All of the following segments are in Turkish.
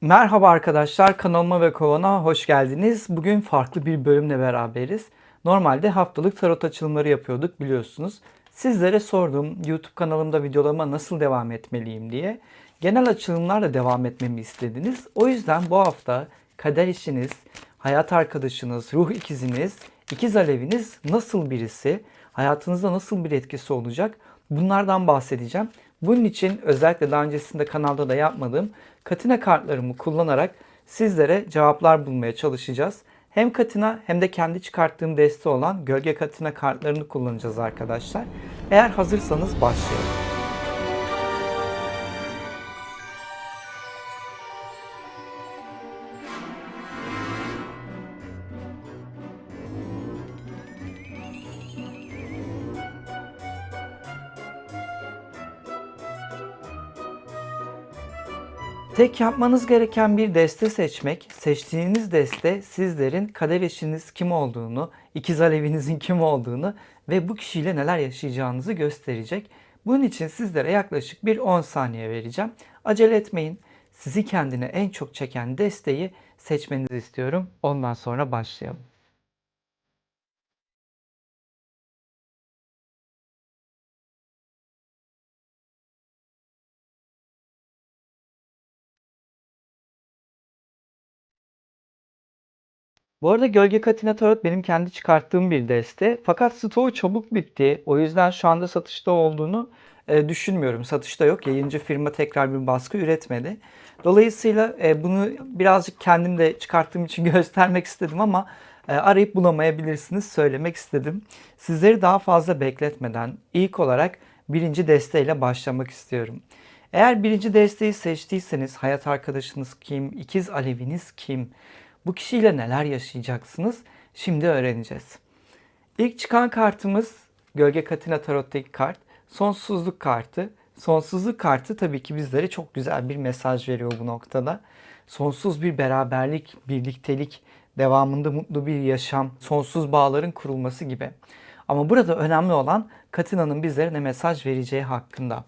Merhaba arkadaşlar, kanalıma ve kovana hoş geldiniz. Bugün farklı bir bölümle beraberiz. Normalde haftalık tarot açılımları yapıyorduk biliyorsunuz. Sizlere sordum YouTube kanalımda videolarıma nasıl devam etmeliyim diye. Genel açılımlarla devam etmemi istediniz. O yüzden bu hafta kader işiniz, hayat arkadaşınız, ruh ikiziniz, ikiz aleviniz nasıl birisi, hayatınızda nasıl bir etkisi olacak bunlardan bahsedeceğim. Bunun için özellikle daha öncesinde kanalda da yapmadığım Katina kartlarımı kullanarak sizlere cevaplar bulmaya çalışacağız. Hem Katina hem de kendi çıkarttığım deste olan Gölge Katina kartlarını kullanacağız arkadaşlar. Eğer hazırsanız başlayalım. Tek yapmanız gereken bir deste seçmek. Seçtiğiniz deste sizlerin kader eşiniz kim olduğunu, ikiz alevinizin kim olduğunu ve bu kişiyle neler yaşayacağınızı gösterecek. Bunun için sizlere yaklaşık bir 10 saniye vereceğim. Acele etmeyin. Sizi kendine en çok çeken desteği seçmenizi istiyorum. Ondan sonra başlayalım. Bu arada Gölge Katina Tarot benim kendi çıkarttığım bir deste. Fakat stoğu çabuk bitti. O yüzden şu anda satışta olduğunu e, düşünmüyorum. Satışta yok. Yayıncı firma tekrar bir baskı üretmedi. Dolayısıyla e, bunu birazcık kendim de çıkarttığım için göstermek istedim ama e, arayıp bulamayabilirsiniz. Söylemek istedim. Sizleri daha fazla bekletmeden ilk olarak birinci desteğiyle başlamak istiyorum. Eğer birinci desteği seçtiyseniz hayat arkadaşınız kim, ikiz aleviniz kim, bu kişiyle neler yaşayacaksınız? Şimdi öğreneceğiz. İlk çıkan kartımız Gölge Katina Tarot'taki kart. Sonsuzluk kartı. Sonsuzluk kartı tabii ki bizlere çok güzel bir mesaj veriyor bu noktada. Sonsuz bir beraberlik, birliktelik, devamında mutlu bir yaşam, sonsuz bağların kurulması gibi. Ama burada önemli olan Katina'nın bizlere ne mesaj vereceği hakkında.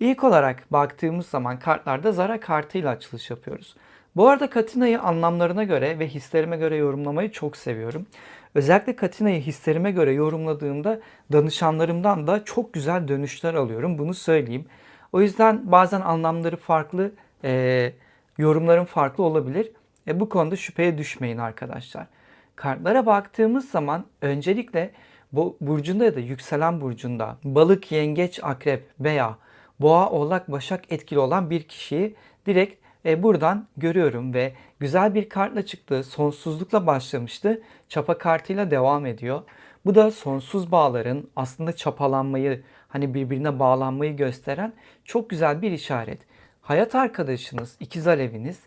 İlk olarak baktığımız zaman kartlarda Zara kartıyla açılış yapıyoruz. Bu arada Katina'yı anlamlarına göre ve hislerime göre yorumlamayı çok seviyorum. Özellikle Katina'yı hislerime göre yorumladığımda danışanlarımdan da çok güzel dönüşler alıyorum. Bunu söyleyeyim. O yüzden bazen anlamları farklı, e, yorumların farklı olabilir. E, bu konuda şüpheye düşmeyin arkadaşlar. Kartlara baktığımız zaman öncelikle bu burcunda ya da yükselen burcunda balık, yengeç, akrep veya boğa, oğlak, başak etkili olan bir kişiyi direkt e, buradan görüyorum ve güzel bir kartla çıktı. Sonsuzlukla başlamıştı. Çapa kartıyla devam ediyor. Bu da sonsuz bağların aslında çapalanmayı, hani birbirine bağlanmayı gösteren çok güzel bir işaret. Hayat arkadaşınız, ikiz aleviniz,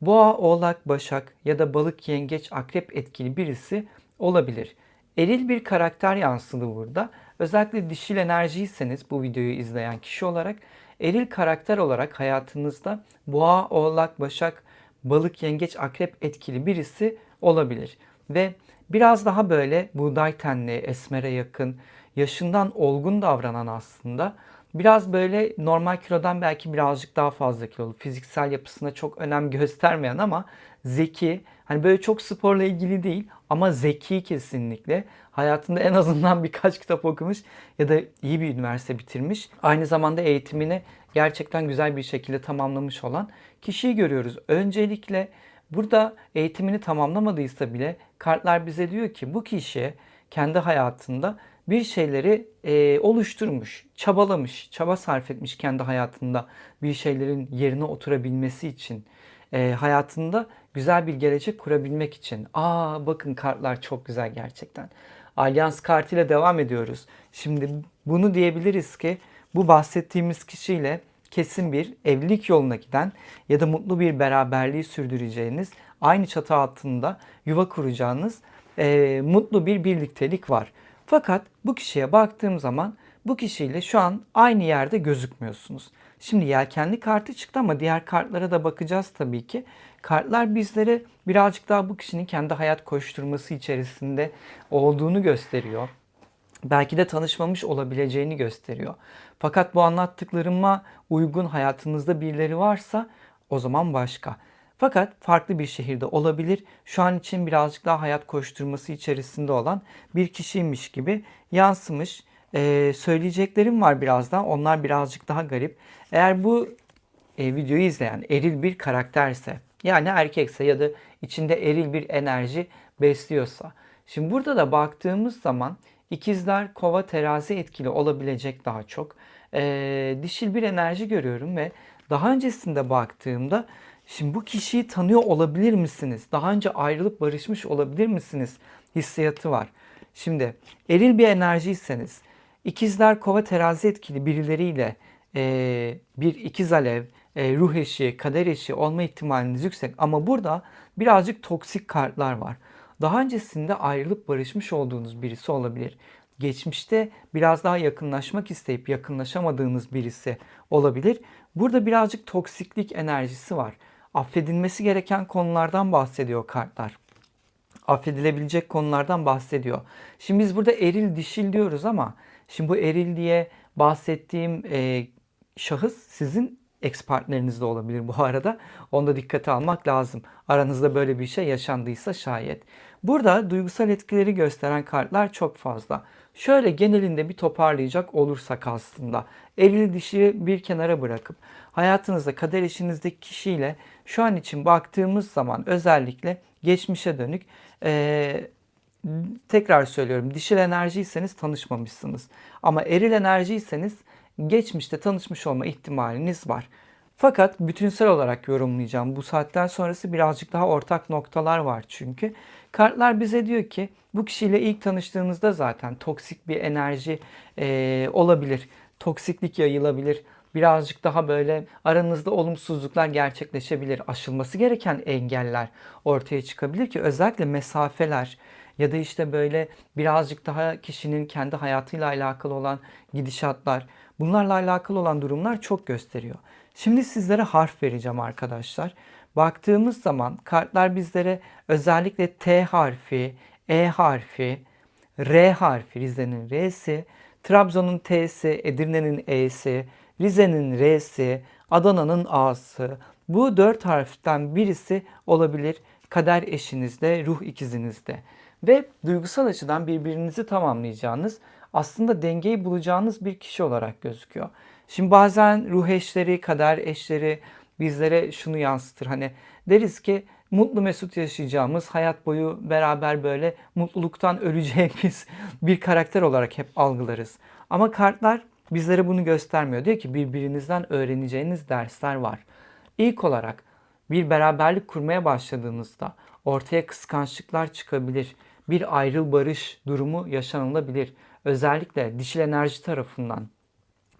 boğa, oğlak, başak ya da balık, yengeç, akrep etkili birisi olabilir. Eril bir karakter yansıdı burada. Özellikle dişil enerjiyseniz bu videoyu izleyen kişi olarak eril karakter olarak hayatınızda boğa, oğlak, başak, balık, yengeç, akrep etkili birisi olabilir. Ve biraz daha böyle buğday tenli, esmere yakın, yaşından olgun davranan aslında biraz böyle normal kilodan belki birazcık daha fazla kilolu, fiziksel yapısına çok önem göstermeyen ama zeki, hani böyle çok sporla ilgili değil ama zeki kesinlikle. Hayatında en azından birkaç kitap okumuş ya da iyi bir üniversite bitirmiş. Aynı zamanda eğitimini gerçekten güzel bir şekilde tamamlamış olan kişiyi görüyoruz. Öncelikle burada eğitimini tamamlamadıysa bile kartlar bize diyor ki bu kişi kendi hayatında bir şeyleri e, oluşturmuş, çabalamış, çaba sarf etmiş kendi hayatında bir şeylerin yerine oturabilmesi için, e, hayatında güzel bir gelecek kurabilmek için. Aa bakın kartlar çok güzel gerçekten. Alyans kartıyla devam ediyoruz. Şimdi bunu diyebiliriz ki bu bahsettiğimiz kişiyle kesin bir evlilik yoluna giden ya da mutlu bir beraberliği sürdüreceğiniz, aynı çatı altında yuva kuracağınız e, mutlu bir birliktelik var. Fakat bu kişiye baktığım zaman bu kişiyle şu an aynı yerde gözükmüyorsunuz. Şimdi yelkenli kartı çıktı ama diğer kartlara da bakacağız tabii ki. Kartlar bizlere birazcık daha bu kişinin kendi hayat koşturması içerisinde olduğunu gösteriyor. Belki de tanışmamış olabileceğini gösteriyor. Fakat bu anlattıklarıma uygun hayatınızda birileri varsa o zaman başka. Fakat farklı bir şehirde olabilir. Şu an için birazcık daha hayat koşturması içerisinde olan bir kişiymiş gibi yansımış. Ee, söyleyeceklerim var birazdan. Onlar birazcık daha garip. Eğer bu e, videoyu izleyen eril bir karakterse yani erkekse ya da içinde eril bir enerji besliyorsa. Şimdi burada da baktığımız zaman ikizler kova terazi etkili olabilecek daha çok. Ee, dişil bir enerji görüyorum ve daha öncesinde baktığımda şimdi bu kişiyi tanıyor olabilir misiniz? Daha önce ayrılıp barışmış olabilir misiniz? Hissiyatı var. Şimdi eril bir enerjiyseniz ikizler kova terazi etkili birileriyle e, bir ikiz alev, e, ruh eşi, kader eşi olma ihtimaliniz yüksek. Ama burada birazcık toksik kartlar var. Daha öncesinde ayrılıp barışmış olduğunuz birisi olabilir. Geçmişte biraz daha yakınlaşmak isteyip yakınlaşamadığınız birisi olabilir. Burada birazcık toksiklik enerjisi var. Affedilmesi gereken konulardan bahsediyor kartlar affedilebilecek konulardan bahsediyor. Şimdi biz burada eril dişil diyoruz ama şimdi bu eril diye bahsettiğim e, şahıs sizin ex partneriniz de olabilir bu arada. Onu da dikkate almak lazım. Aranızda böyle bir şey yaşandıysa şayet. Burada duygusal etkileri gösteren kartlar çok fazla. Şöyle genelinde bir toparlayacak olursak aslında eril dişi bir kenara bırakıp hayatınızda kader eşinizdeki kişiyle şu an için baktığımız zaman özellikle geçmişe dönük e, tekrar söylüyorum dişil enerjiyseniz tanışmamışsınız. Ama eril enerjiyseniz geçmişte tanışmış olma ihtimaliniz var. Fakat bütünsel olarak yorumlayacağım. Bu saatten sonrası birazcık daha ortak noktalar var çünkü. Kartlar bize diyor ki bu kişiyle ilk tanıştığınızda zaten toksik bir enerji e, olabilir. Toksiklik yayılabilir. Birazcık daha böyle aranızda olumsuzluklar gerçekleşebilir. Aşılması gereken engeller ortaya çıkabilir ki özellikle mesafeler ya da işte böyle birazcık daha kişinin kendi hayatıyla alakalı olan gidişatlar bunlarla alakalı olan durumlar çok gösteriyor. Şimdi sizlere harf vereceğim arkadaşlar. Baktığımız zaman kartlar bizlere özellikle T harfi, E harfi, R harfi, Rize'nin R'si, Trabzon'un T'si, Edirne'nin E'si, Rize'nin R'si, Adana'nın A'sı. Bu dört harften birisi olabilir kader eşinizde, ruh ikizinizde. Ve duygusal açıdan birbirinizi tamamlayacağınız, aslında dengeyi bulacağınız bir kişi olarak gözüküyor. Şimdi bazen ruh eşleri, kader eşleri bizlere şunu yansıtır. Hani deriz ki mutlu mesut yaşayacağımız, hayat boyu beraber böyle mutluluktan öleceğimiz bir karakter olarak hep algılarız. Ama kartlar bizlere bunu göstermiyor. Diyor ki birbirinizden öğreneceğiniz dersler var. İlk olarak bir beraberlik kurmaya başladığınızda ortaya kıskançlıklar çıkabilir. Bir ayrıl barış durumu yaşanılabilir. Özellikle dişil enerji tarafından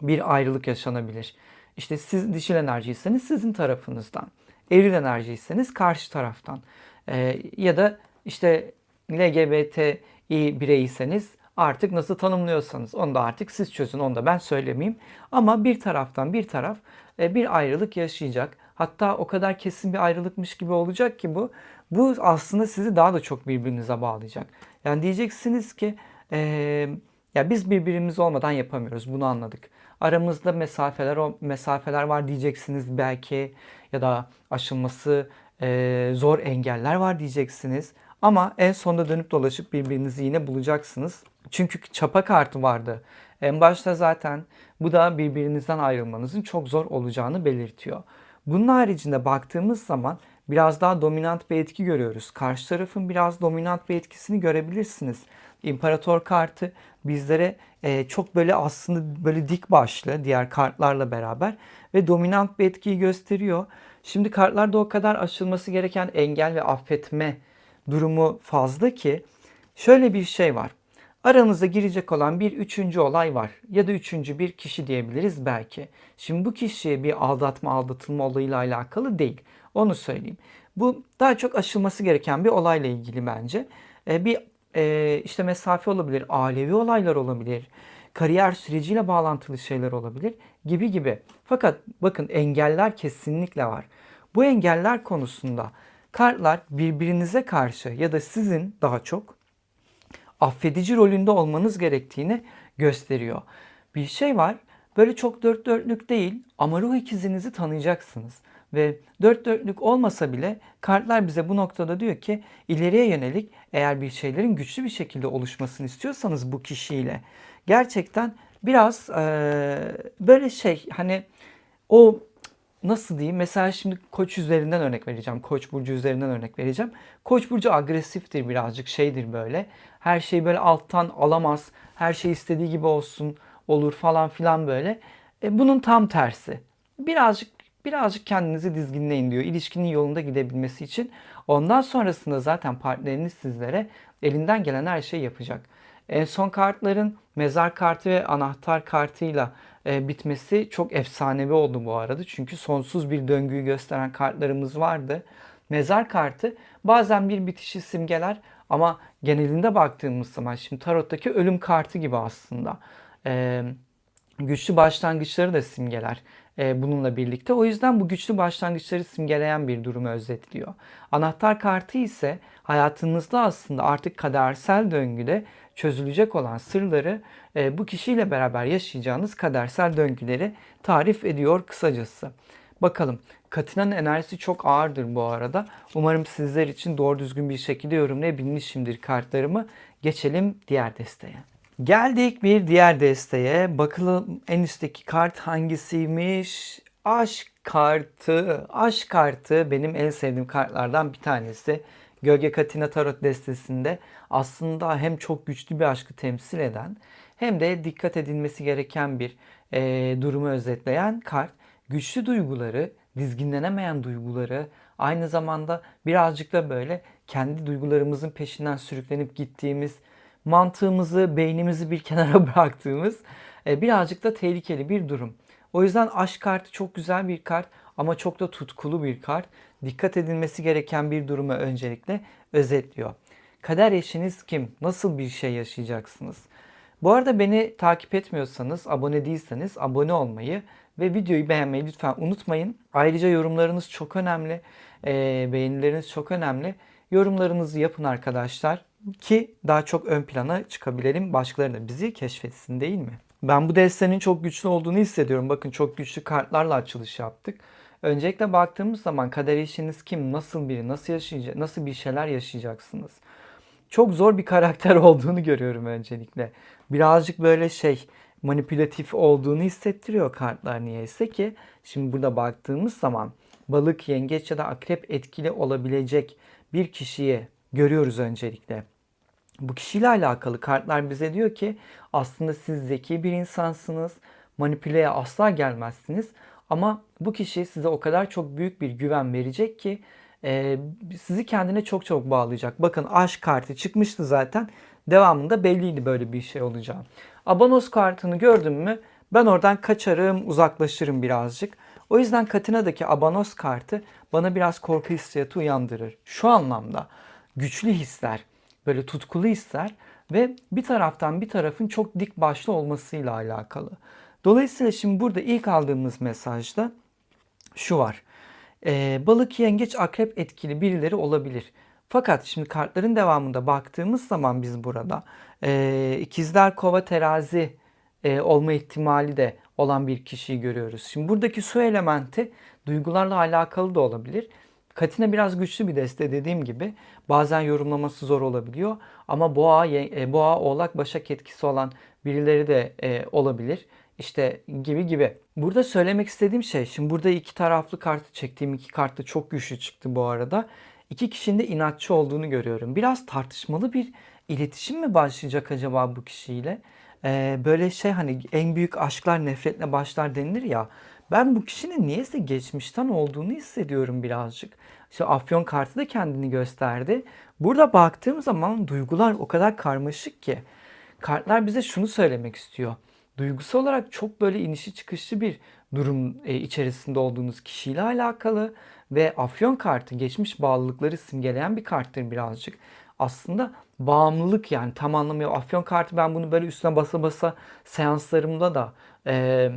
bir ayrılık yaşanabilir. İşte siz dişil enerjiyseniz sizin tarafınızdan. Eril enerjiyseniz karşı taraftan. Ee, ya da işte LGBTİ bireyseniz artık nasıl tanımlıyorsanız onu da artık siz çözün onu da ben söylemeyeyim. Ama bir taraftan bir taraf e, bir ayrılık yaşayacak. Hatta o kadar kesin bir ayrılıkmış gibi olacak ki bu. Bu aslında sizi daha da çok birbirinize bağlayacak. Yani diyeceksiniz ki e, ya biz birbirimiz olmadan yapamıyoruz bunu anladık. Aramızda mesafeler mesafeler var diyeceksiniz belki ya da aşılması e, zor engeller var diyeceksiniz. Ama en sonunda dönüp dolaşıp birbirinizi yine bulacaksınız. Çünkü çapa kartı vardı. En başta zaten bu da birbirinizden ayrılmanızın çok zor olacağını belirtiyor. Bunun haricinde baktığımız zaman biraz daha dominant bir etki görüyoruz. Karşı tarafın biraz dominant bir etkisini görebilirsiniz. İmparator kartı bizlere e, çok böyle aslında böyle dik başlı diğer kartlarla beraber ve dominant bir etkiyi gösteriyor. Şimdi kartlarda o kadar aşılması gereken engel ve affetme durumu fazla ki şöyle bir şey var. Aranıza girecek olan bir üçüncü olay var ya da üçüncü bir kişi diyebiliriz belki. Şimdi bu kişiye bir aldatma aldatılma olayıyla alakalı değil. Onu söyleyeyim. Bu daha çok aşılması gereken bir olayla ilgili bence. Ee, bir e, işte mesafe olabilir, ailevi olaylar olabilir, kariyer süreciyle bağlantılı şeyler olabilir gibi gibi. Fakat bakın engeller kesinlikle var. Bu engeller konusunda kartlar birbirinize karşı ya da sizin daha çok affedici rolünde olmanız gerektiğini gösteriyor. Bir şey var böyle çok dört dörtlük değil ama ruh ikizinizi tanıyacaksınız. Ve dört dörtlük olmasa bile kartlar bize bu noktada diyor ki ileriye yönelik eğer bir şeylerin güçlü bir şekilde oluşmasını istiyorsanız bu kişiyle gerçekten biraz eee, böyle şey hani o nasıl diyeyim? Mesela şimdi Koç üzerinden örnek vereceğim. Koç burcu üzerinden örnek vereceğim. Koç burcu agresiftir birazcık şeydir böyle. Her şeyi böyle alttan alamaz. Her şey istediği gibi olsun olur falan filan böyle. E, bunun tam tersi. Birazcık birazcık kendinizi dizginleyin diyor. İlişkinin yolunda gidebilmesi için. Ondan sonrasında zaten partneriniz sizlere elinden gelen her şeyi yapacak. En son kartların mezar kartı ve anahtar kartıyla e, bitmesi çok efsanevi oldu bu arada. Çünkü sonsuz bir döngüyü gösteren kartlarımız vardı. Mezar kartı bazen bir bitişi simgeler ama genelinde baktığımız zaman şimdi tarottaki ölüm kartı gibi aslında. E, güçlü başlangıçları da simgeler e, bununla birlikte. O yüzden bu güçlü başlangıçları simgeleyen bir durumu özetliyor. Anahtar kartı ise hayatınızda aslında artık kadersel döngüde çözülecek olan sırları e, bu kişiyle beraber yaşayacağınız kadersel döngüleri tarif ediyor kısacası. Bakalım Katina'nın enerjisi çok ağırdır bu arada. Umarım sizler için doğru düzgün bir şekilde yorumlayabilmişimdir kartlarımı. Geçelim diğer desteğe. Geldik bir diğer desteğe. Bakalım en üstteki kart hangisiymiş? Aşk kartı. Aşk kartı benim en sevdiğim kartlardan bir tanesi. Gölge Katina Tarot destesinde aslında hem çok güçlü bir aşkı temsil eden hem de dikkat edilmesi gereken bir e, durumu özetleyen kart. Güçlü duyguları, dizginlenemeyen duyguları, aynı zamanda birazcık da böyle kendi duygularımızın peşinden sürüklenip gittiğimiz, mantığımızı, beynimizi bir kenara bıraktığımız e, birazcık da tehlikeli bir durum. O yüzden aşk kartı çok güzel bir kart ama çok da tutkulu bir kart. Dikkat edilmesi gereken bir durumu öncelikle özetliyor. Kader eşiniz kim? Nasıl bir şey yaşayacaksınız? Bu arada beni takip etmiyorsanız, abone değilseniz abone olmayı ve videoyu beğenmeyi lütfen unutmayın. Ayrıca yorumlarınız çok önemli. E, beğenileriniz çok önemli. Yorumlarınızı yapın arkadaşlar ki daha çok ön plana çıkabilelim. Başkaları da bizi keşfetsin değil mi? Ben bu destenin çok güçlü olduğunu hissediyorum. Bakın çok güçlü kartlarla açılış yaptık. Öncelikle baktığımız zaman kader eşiniz kim, nasıl biri, nasıl yaşayacak, nasıl bir şeyler yaşayacaksınız? Çok zor bir karakter olduğunu görüyorum öncelikle. Birazcık böyle şey manipülatif olduğunu hissettiriyor kartlar niyeyse ki. Şimdi burada baktığımız zaman balık, yengeç ya da akrep etkili olabilecek bir kişiyi görüyoruz öncelikle. Bu kişiyle alakalı kartlar bize diyor ki aslında siz zeki bir insansınız. Manipüleye asla gelmezsiniz. Ama bu kişi size o kadar çok büyük bir güven verecek ki e, sizi kendine çok çok bağlayacak. Bakın aşk kartı çıkmıştı zaten. Devamında belliydi böyle bir şey olacağı. Abanos kartını gördüm mü ben oradan kaçarım, uzaklaşırım birazcık. O yüzden Katina'daki Abanos kartı bana biraz korku hissiyatı uyandırır. Şu anlamda güçlü hisler, böyle tutkulu hisler ve bir taraftan bir tarafın çok dik başlı olmasıyla alakalı. Dolayısıyla şimdi burada ilk aldığımız mesajda şu var. Ee, balık, yengeç, akrep etkili birileri olabilir. Fakat şimdi kartların devamında baktığımız zaman biz burada e, ikizler, kova, terazi e, olma ihtimali de olan bir kişiyi görüyoruz. Şimdi buradaki su elementi duygularla alakalı da olabilir. Katina biraz güçlü bir deste dediğim gibi. Bazen yorumlaması zor olabiliyor. Ama boğa, e, boğa, oğlak, başak etkisi olan birileri de e, olabilir. İşte gibi gibi. Burada söylemek istediğim şey, şimdi burada iki taraflı kartı çektiğim iki kartı çok güçlü çıktı bu arada. İki kişinin de inatçı olduğunu görüyorum. Biraz tartışmalı bir iletişim mi başlayacak acaba bu kişiyle? Ee, böyle şey hani en büyük aşklar nefretle başlar denilir ya. Ben bu kişinin niyeyse geçmişten olduğunu hissediyorum birazcık. İşte Afyon kartı da kendini gösterdi. Burada baktığım zaman duygular o kadar karmaşık ki. Kartlar bize şunu söylemek istiyor. Duygusal olarak çok böyle inişi çıkışlı bir durum e, içerisinde olduğunuz kişiyle alakalı ve Afyon kartı geçmiş bağlılıkları simgeleyen bir karttır birazcık. Aslında bağımlılık yani tam anlamıyla Afyon kartı ben bunu böyle üstüne basa basa seanslarımda da e,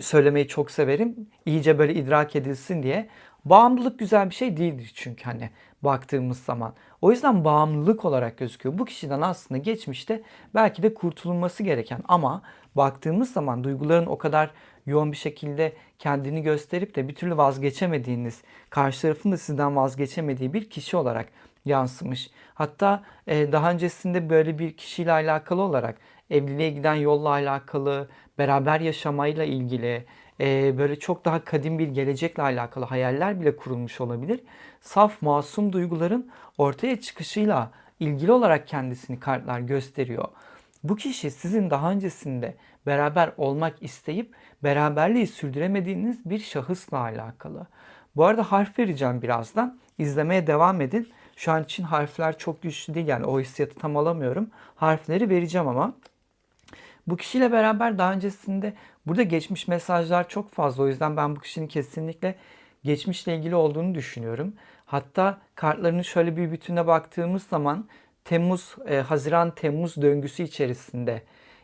söylemeyi çok severim. İyice böyle idrak edilsin diye. Bağımlılık güzel bir şey değildir çünkü hani baktığımız zaman. O yüzden bağımlılık olarak gözüküyor. Bu kişiden aslında geçmişte belki de kurtulunması gereken ama baktığımız zaman duyguların o kadar yoğun bir şekilde kendini gösterip de bir türlü vazgeçemediğiniz, karşı tarafın da sizden vazgeçemediği bir kişi olarak yansımış. Hatta e, daha öncesinde böyle bir kişiyle alakalı olarak evliliğe giden yolla alakalı, beraber yaşamayla ilgili, e, böyle çok daha kadim bir gelecekle alakalı hayaller bile kurulmuş olabilir. Saf, masum duyguların ortaya çıkışıyla ilgili olarak kendisini kartlar gösteriyor. Bu kişi sizin daha öncesinde beraber olmak isteyip beraberliği sürdüremediğiniz bir şahısla alakalı. Bu arada harf vereceğim birazdan. İzlemeye devam edin. Şu an için harfler çok güçlü değil yani o hissiyatı tam alamıyorum. Harfleri vereceğim ama bu kişiyle beraber daha öncesinde burada geçmiş mesajlar çok fazla. O yüzden ben bu kişinin kesinlikle geçmişle ilgili olduğunu düşünüyorum. Hatta kartlarını şöyle bir bütüne baktığımız zaman Temmuz, e, Haziran Temmuz döngüsü içerisinde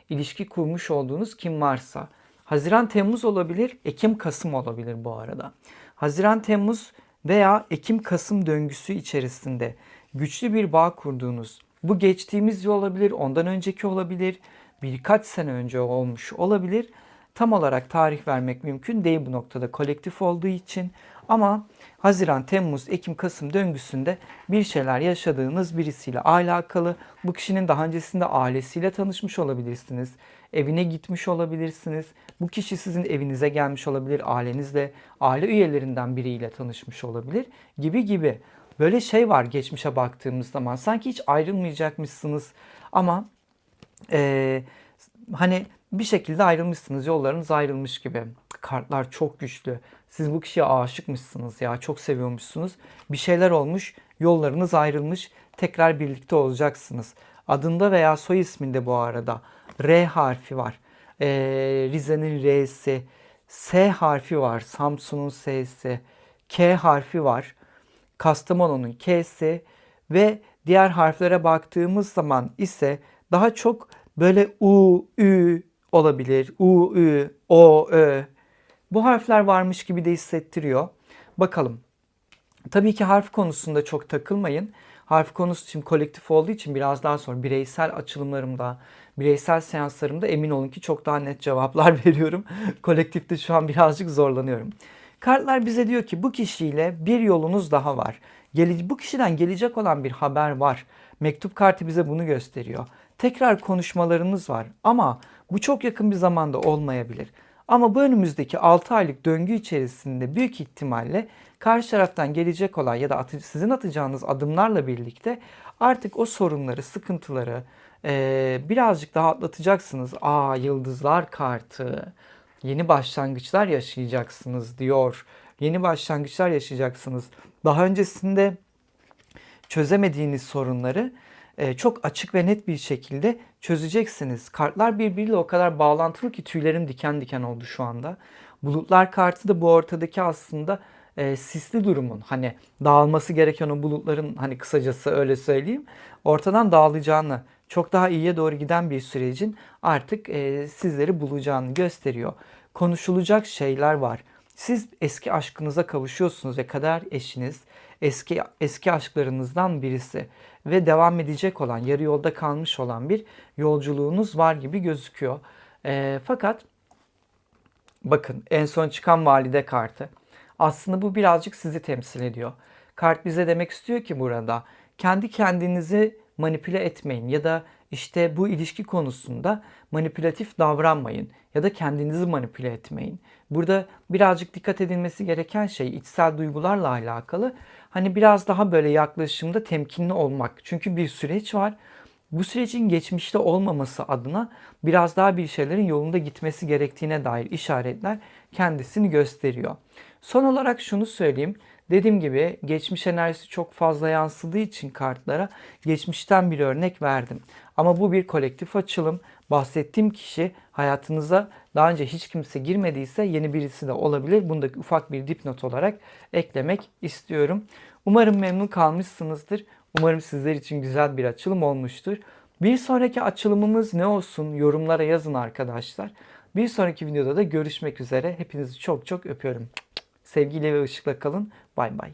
ilişki kurmuş olduğunuz kim varsa Haziran Temmuz olabilir, Ekim Kasım olabilir bu arada. Haziran Temmuz veya Ekim Kasım döngüsü içerisinde güçlü bir bağ kurduğunuz bu geçtiğimiz yıl olabilir, ondan önceki olabilir, birkaç sene önce olmuş olabilir. Tam olarak tarih vermek mümkün değil bu noktada kolektif olduğu için. Ama Haziran, Temmuz, Ekim, Kasım döngüsünde bir şeyler yaşadığınız birisiyle alakalı. Bu kişinin daha öncesinde ailesiyle tanışmış olabilirsiniz. Evine gitmiş olabilirsiniz. Bu kişi sizin evinize gelmiş olabilir. Ailenizle, aile üyelerinden biriyle tanışmış olabilir gibi gibi. Böyle şey var geçmişe baktığımız zaman. Sanki hiç ayrılmayacakmışsınız ama ee, hani bir şekilde ayrılmışsınız. Yollarınız ayrılmış gibi. Kartlar çok güçlü. Siz bu kişiye aşıkmışsınız ya. Çok seviyormuşsunuz. Bir şeyler olmuş. Yollarınız ayrılmış. Tekrar birlikte olacaksınız. Adında veya soy isminde bu arada R harfi var. Ee, Rize'nin R'si. S harfi var. Samsun'un S'si. K harfi var. Kastamonu'nun K'si ve diğer harflere baktığımız zaman ise daha çok böyle U, Ü olabilir. U, Ü, O, Ö. Bu harfler varmış gibi de hissettiriyor. Bakalım. Tabii ki harf konusunda çok takılmayın. Harf konusu için kolektif olduğu için biraz daha sonra bireysel açılımlarımda, bireysel seanslarımda emin olun ki çok daha net cevaplar veriyorum. Kolektifte şu an birazcık zorlanıyorum. Kartlar bize diyor ki bu kişiyle bir yolunuz daha var. Bu kişiden gelecek olan bir haber var. Mektup kartı bize bunu gösteriyor. Tekrar konuşmalarınız var ama bu çok yakın bir zamanda olmayabilir. Ama bu önümüzdeki 6 aylık döngü içerisinde büyük ihtimalle karşı taraftan gelecek olan ya da sizin atacağınız adımlarla birlikte artık o sorunları, sıkıntıları birazcık daha atlatacaksınız. Aa yıldızlar kartı. Yeni başlangıçlar yaşayacaksınız diyor. Yeni başlangıçlar yaşayacaksınız. Daha öncesinde çözemediğiniz sorunları çok açık ve net bir şekilde çözeceksiniz. Kartlar birbiriyle o kadar bağlantılı ki tüylerim diken diken oldu şu anda. Bulutlar kartı da bu ortadaki aslında e, sisli durumun hani dağılması gereken o bulutların hani kısacası öyle söyleyeyim ortadan dağılacağını çok daha iyiye doğru giden bir sürecin artık e, sizleri bulacağını gösteriyor. Konuşulacak şeyler var. Siz eski aşkınıza kavuşuyorsunuz ve kader eşiniz eski eski aşklarınızdan birisi ve devam edecek olan, yarı yolda kalmış olan bir yolculuğunuz var gibi gözüküyor. E, fakat bakın en son çıkan valide kartı. Aslında bu birazcık sizi temsil ediyor. Kart bize demek istiyor ki burada kendi kendinizi manipüle etmeyin ya da işte bu ilişki konusunda manipülatif davranmayın ya da kendinizi manipüle etmeyin. Burada birazcık dikkat edilmesi gereken şey içsel duygularla alakalı. Hani biraz daha böyle yaklaşımda temkinli olmak. Çünkü bir süreç var. Bu sürecin geçmişte olmaması adına biraz daha bir şeylerin yolunda gitmesi gerektiğine dair işaretler kendisini gösteriyor. Son olarak şunu söyleyeyim. Dediğim gibi geçmiş enerjisi çok fazla yansıdığı için kartlara geçmişten bir örnek verdim. Ama bu bir kolektif açılım. Bahsettiğim kişi hayatınıza daha önce hiç kimse girmediyse yeni birisi de olabilir. Bunu da ufak bir dipnot olarak eklemek istiyorum. Umarım memnun kalmışsınızdır. Umarım sizler için güzel bir açılım olmuştur. Bir sonraki açılımımız ne olsun yorumlara yazın arkadaşlar. Bir sonraki videoda da görüşmek üzere. Hepinizi çok çok öpüyorum. Sevgiyle ve ışıkla kalın. Bay bay.